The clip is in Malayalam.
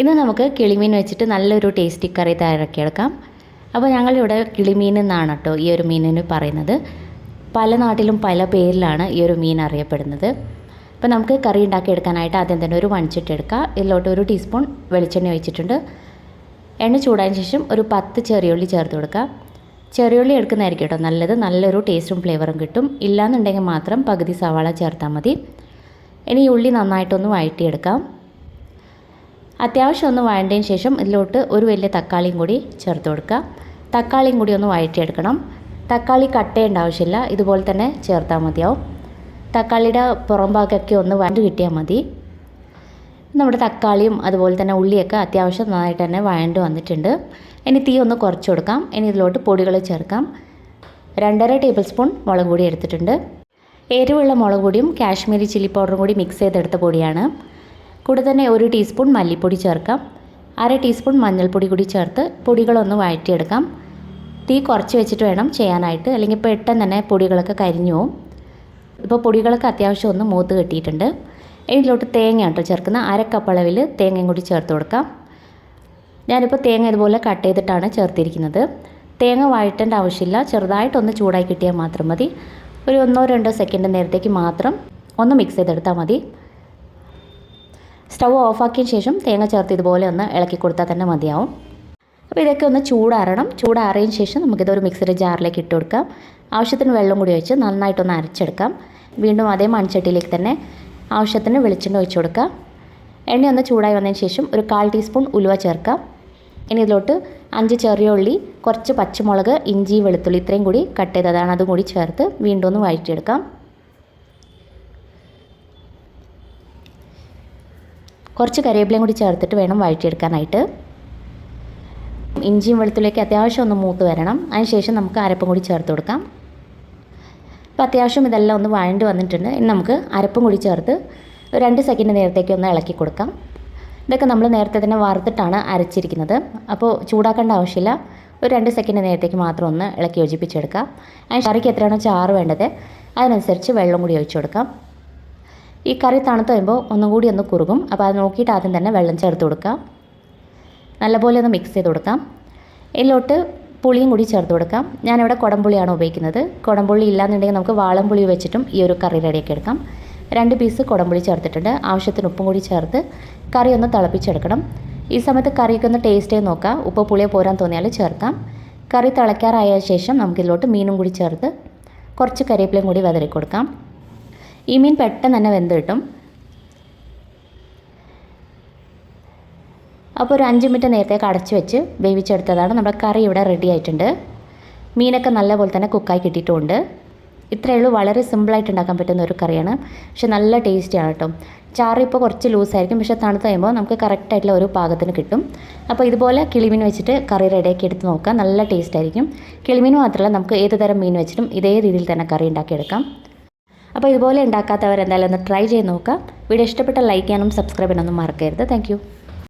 ഇന്ന് നമുക്ക് കിളിമീൻ വെച്ചിട്ട് നല്ലൊരു ടേസ്റ്റി കറി തയ്യാറാക്കിയെടുക്കാം. അപ്പോൾ ഞങ്ങളിവിടെ കിളിമീൻ എന്നാണ് കേട്ടോ ഈ ഒരു മീനിന് പറയുന്നത്. പല നാട്ടിലും പല പേരിലാണ് ഈ ഒരു മീൻ അറിയപ്പെടുന്നത്. അപ്പോൾ നമുക്ക് കറി ഉണ്ടാക്കിയെടുക്കാനായിട്ട് ആദ്യം തന്നെ ഒരു മൺചട്ടി എടുക്കുക ഇതിലോട്ട് ഒരു ടീസ്പൂൺ വെളിച്ചെണ്ണ ഒഴിച്ചിട്ടുണ്ട്. എണ്ണ ചൂടായതിന് ശേഷം ഒരു പത്ത് ചെറിയുള്ളി ചേർത്ത് കൊടുക്കുക. ചെറിയുള്ളി എടുക്കുന്നതായിരിക്കും കേട്ടോ നല്ലത്. നല്ലൊരു ടേസ്റ്റും ഫ്ലേവറും കിട്ടും. ഇല്ലാന്നുണ്ടെങ്കിൽ മാത്രം പകുതി സവാള ചേർത്താൽ മതി. ഇനി ഉള്ളി നന്നായിട്ടൊന്ന് വഴറ്റിയെടുക്കാം. അത്യാവശ്യം ഒന്ന് വഴണ്ടതിന് ശേഷം ഇതിലോട്ട് ഒരു വലിയ തക്കാളിയും കൂടി ചേർത്ത് കൊടുക്കുക. തക്കാളിയും കൂടി ഒന്ന് വഴറ്റിയെടുക്കണം. തക്കാളി കട്ട് ചെയ്യേണ്ട ആവശ്യമില്ല. ഇതുപോലെ തന്നെ ചേർത്താൽ മതിയാവും. തക്കാളിയുടെ പുറം ഭാഗമൊക്കെ ഒന്ന് വഴണ്ട് കിട്ടിയാൽ മതി. നമ്മുടെ തക്കാളിയും അതുപോലെ തന്നെ ഉള്ളിയൊക്കെ അത്യാവശ്യം നന്നായിട്ട് തന്നെ വഴണ്ട് വന്നിട്ടുണ്ട്. ഇനി തീ ഒന്ന് കുറച്ച് കൊടുക്കാം. ഇനി ഇതിലോട്ട് പൊടികൾ ചേർക്കാം. രണ്ടര ടേബിൾ സ്പൂൺ മുളക് പൊടി എടുത്തിട്ടുണ്ട്. എരിവുള്ള മുളക് പൊടിയും കാശ്മീരി ചില്ലി പൗഡറും കൂടി മിക്സ് ചെയ്തെടുത്ത പൊടിയാണ്. കൂടെ തന്നെ ഒരു ടീസ്പൂൺ മല്ലിപ്പൊടി ചേർക്കാം. അര ടീസ്പൂൺ മഞ്ഞൾപ്പൊടി കൂടി ചേർത്ത് പൊടികളൊന്ന് വഴറ്റിയെടുക്കാം. തീ കുറച്ച് വെച്ചിട്ട് വേണം ചെയ്യാനായിട്ട്. അല്ലെങ്കിൽ പെട്ടെന്ന് തന്നെ പൊടികളൊക്കെ കരിഞ്ഞു പോവും. ഇപ്പോൾ പൊടികളൊക്കെ അത്യാവശ്യം ഒന്ന് മൂത്ത് കെട്ടിയിട്ടുണ്ട്. ഇതിലോട്ട് തേങ്ങ കേട്ടോ ചേർക്കുന്ന അര കപ്പ് തേങ്ങയും കൂടി ചേർത്ത് കൊടുക്കാം. ഞാനിപ്പോൾ തേങ്ങ ഇതുപോലെ കട്ട് ചെയ്തിട്ടാണ് ചേർത്തിരിക്കുന്നത്. തേങ്ങ വഴറ്റേണ്ട ആവശ്യമില്ല. ചെറുതായിട്ടൊന്ന് ചൂടായി കിട്ടിയാൽ മാത്രം മതി. ഒരു ഒന്നോ രണ്ടോ സെക്കൻഡ് നേരത്തേക്ക് മാത്രം ഒന്ന് മിക്സ് ചെയ്തെടുത്താൽ മതി. സ്റ്റവ് ഓഫാക്കിയ ശേഷം തേങ്ങ ചേർത്ത് ഇതുപോലെ ഒന്ന് ഇളക്കി കൊടുത്താൽ തന്നെ മതിയാവും. അപ്പോൾ ഇതൊക്കെ ഒന്ന് ചൂടാറണം. ചൂടാറിയതിന് ശേഷം നമുക്കിതൊരു മിക്സിയുടെ ജാറിലേക്ക് ഇട്ട് കൊടുക്കാം. ആവശ്യത്തിന് വെള്ളം കൂടി ഒഴിച്ച് നന്നായിട്ടൊന്ന് അരച്ചെടുക്കാം. വീണ്ടും അതേ മൺചട്ടിയിലേക്ക് തന്നെ ആവശ്യത്തിന് വെളിച്ചെണ്ണ ഒഴിച്ചു കൊടുക്കാം. എണ്ണ ഒന്ന് ചൂടായി വന്നതിന് ശേഷം ഒരു കാൽ ടീസ്പൂൺ ഉലുവ ചേർക്കാം. ഇനി ഇതിലോട്ട് അഞ്ച് ചെറിയ ഉള്ളി കുറച്ച് പച്ചമുളക് ഇഞ്ചി വെളുത്തുള്ളി ഇത്രയും കൂടി കട്ട് ചെയ്തതാണ്. അതും കൂടി ചേർത്ത് വീണ്ടും ഒന്ന് വഴറ്റിയെടുക്കാം. കുറച്ച് കറിവേപ്പിലയും കൂടി ചേർത്തിട്ട് വേണം വഴറ്റിയെടുക്കാനായിട്ട്. ഇഞ്ചിയും വെളുത്തുള്ളിയൊക്കെ അത്യാവശ്യം ഒന്ന് മൂത്ത് വരണം. അതിനുശേഷം നമുക്ക് അരപ്പും കൂടി ചേർത്ത് കൊടുക്കാം. അപ്പോൾ അത്യാവശ്യം ഇതെല്ലാം ഒന്ന് വഴണ്ട് വന്നിട്ടുണ്ട്. ഇനി നമുക്ക് അരപ്പും കൂടി ചേർത്ത് രണ്ട് സെക്കൻഡ് നേരത്തേക്ക് ഒന്ന് ഇളക്കി കൊടുക്കാം. ഇതൊക്കെ നമ്മൾ നേരത്തെ തന്നെ വറുത്തിട്ടാണ് അരച്ചിരിക്കുന്നത്. അപ്പോൾ ചൂടാക്കേണ്ട ആവശ്യമില്ല. ഒരു രണ്ട് സെക്കൻഡ് നേരത്തേക്ക് മാത്രം ഒന്ന് ഇളക്കി യോജിപ്പിച്ചെടുക്കാം. അതിന് കറിക്ക് എത്രയാണോ ചാറ് വേണ്ടത് അതിനനുസരിച്ച് വെള്ളം കൂടി ഒഴിച്ചു കൊടുക്കാം. ഈ കറി തണുത്ത് വരുമ്പോൾ ഒന്നും കൂടി ഒന്ന് കുറുകും. അപ്പോൾ അത് നോക്കിയിട്ട് ആദ്യം തന്നെ വെള്ളം ചേർത്ത് കൊടുക്കാം നല്ലപോലെ ഒന്ന് മിക്സ് ചെയ്ത് കൊടുക്കാം. ഇതിലോട്ട് പുളിയും കൂടി ചേർത്ത് കൊടുക്കാം. ഞാനിവിടെ കുടംപുളിയാണ് ഉപയോഗിക്കുന്നത്. കുടംപുളി ഇല്ലാന്നുണ്ടെങ്കിൽ നമുക്ക് വാളംപുളി വെച്ചിട്ടും ഈ ഒരു കറി റെഡിയാക്കി എടുക്കാം. രണ്ട് പീസ് കുടംപുളി ചേർത്തിട്ടുണ്ട്. ആവശ്യത്തിന് ഉപ്പും കൂടി ചേർത്ത് കറി ഒന്ന് തിളപ്പിച്ചെടുക്കണം. ഈ സമയത്ത് കറിയൊക്കെ ഒന്ന് ടേസ്റ്റേ നോക്കാം. ഉപ്പ് പുളിയോ പോരാൻ തോന്നിയാൽ ചേർക്കാം. കറി തിളയ്ക്കാറായ ശേഷം നമുക്കിതിലോട്ട് മീനും കൂടി ചേർത്ത് കുറച്ച് കറിവേപ്പിലയും കൂടി വിതറി കൊടുക്കാം. ഈ മീൻ പെട്ടെന്ന് തന്നെ വെന്ത് കിട്ടും. അപ്പോൾ ഒരു അഞ്ച് മിനിറ്റ് നേരത്തേക്ക് അടച്ചു വെച്ച് വേവിച്ചെടുത്തതാണ്. നമ്മുടെ കറി ഇവിടെ റെഡി ആയിട്ടുണ്ട്. മീനൊക്കെ നല്ലപോലെ തന്നെ കുക്കായി കിട്ടിയിട്ടുമുണ്ട് ഇത്രയേ ഉള്ളൂ. വളരെ സിമ്പിളായിട്ട് ഉണ്ടാക്കാൻ പറ്റുന്ന ഒരു കറിയാണ്. പക്ഷെ നല്ല ടേസ്റ്റിയാണ് കേട്ടോ. ചാറ് ഇപ്പോൾ കുറച്ച് ലൂസായിരിക്കും പക്ഷേ തണുത്ത് കഴിയുമ്പോൾ നമുക്ക് കറക്റ്റായിട്ടുള്ള ഒരു പാകത്തിന് കിട്ടും. അപ്പോൾ ഇതുപോലെ കിളിമീൻ വെച്ചിട്ട് കറി റെഡിയാക്കി എടുത്ത് നോക്കാം. നല്ല ടേസ്റ്റ് ആയിരിക്കും. കിളിമീൻ മാത്രമല്ല നമുക്ക് ഏത് തരം മീൻ വെച്ചിട്ടും ഇതേ രീതിയിൽ തന്നെ കറി ഉണ്ടാക്കിയെടുക്കാം. അപ്പോൾ ഇതുപോലെ ഉണ്ടാക്കാത്തവർ എന്തായാലും ഒന്ന് ട്രൈ ചെയ്ത് നോക്കാം വീഡിയോ ഇഷ്ടപ്പെട്ട ലൈക്ക് ചെയ്യാനും സബ്സ്ക്രൈബ് ചെയ്യാനൊന്നും മറക്കരുത്. താങ്ക്